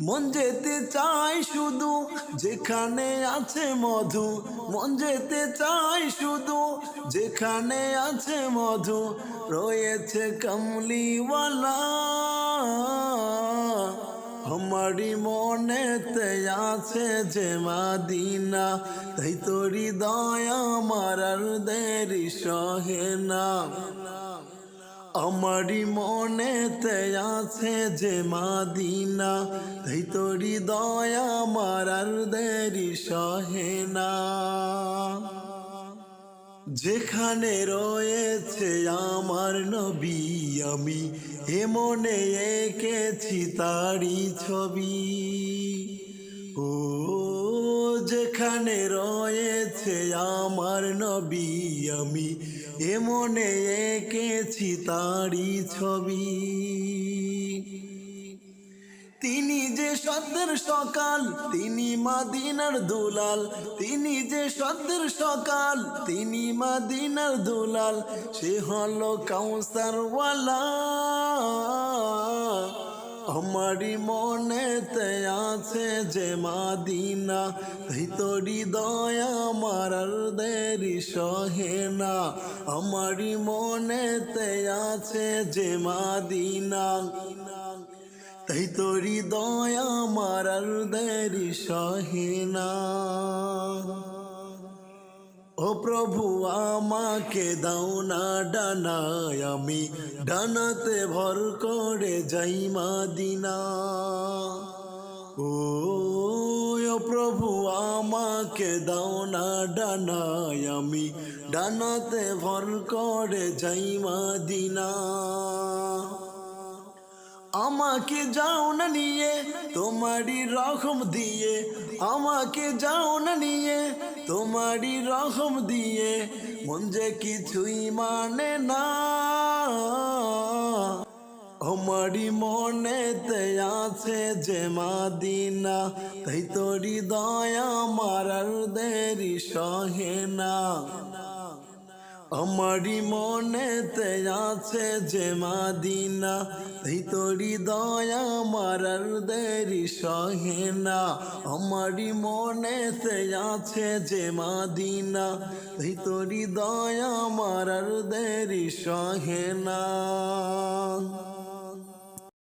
মন যেতে চাই শুধু, যেখানে আছে মধু। মন যেতে চাই শুধু, যেখানে আছে মধু। রয়েছে কমলিওয়ালা। আমারই মনেতে আছে যে মাদিনা। তাই তোরি দয়া আমার আর দেরি সহে না। আমারই মনেতে আছে যে মাদিনা, তাই তোরি দয়া আমার আর দেরি সহে না। যেখানে রয়েছে আমার নবী, আমি এ মনে এঁকেছি তারি ছবি। ও যেখানে রয়েছে আমার নবী, আমি এ মনে এঁকেছি তারি ছবি। তিনি যে সত্যের সকাল, তিনি মাদিনার দুলাল। তিনি যে সত্যের সকাল, তিনি মাদিনার দুলাল। সে হলো কাউসারওয়ালা। আমারই মনেতে আছে যে মাদিনা, তাই তোরি দয়া আমার দেরি সহে না। আমারই মনেতে আছে যে মাদিনা, তাই তোরি দয়া আমার দেরি সহে না। ও প্রভু, আমাকে দাও না ডানায়, আমি ডানাতে ভর করে যাই মাদিনা। ও প্রভু, আমাকে দাও না ডানায়, আমি ডানাতে ভর করে যাই মাদিনা। আমাকে যাও না নিয়ে, তোমারই রকম দিয়ে। আমাকে যাও না নিয়ে, তোমারই রকম দিয়ে। মন যে কিছুই মানে না। আমারই মনেতে আছে যে মা মাদিনা, তাই তোরি দয়া মারার দেরি সহে না। আমারই মনেতে আছে যে মাদিনা এই তোরি দয়া মারার দেরি সহে না। আমারই মনেতে আছে যে মাদিনা এই তোরি দয়া মারার দেরি সহে না।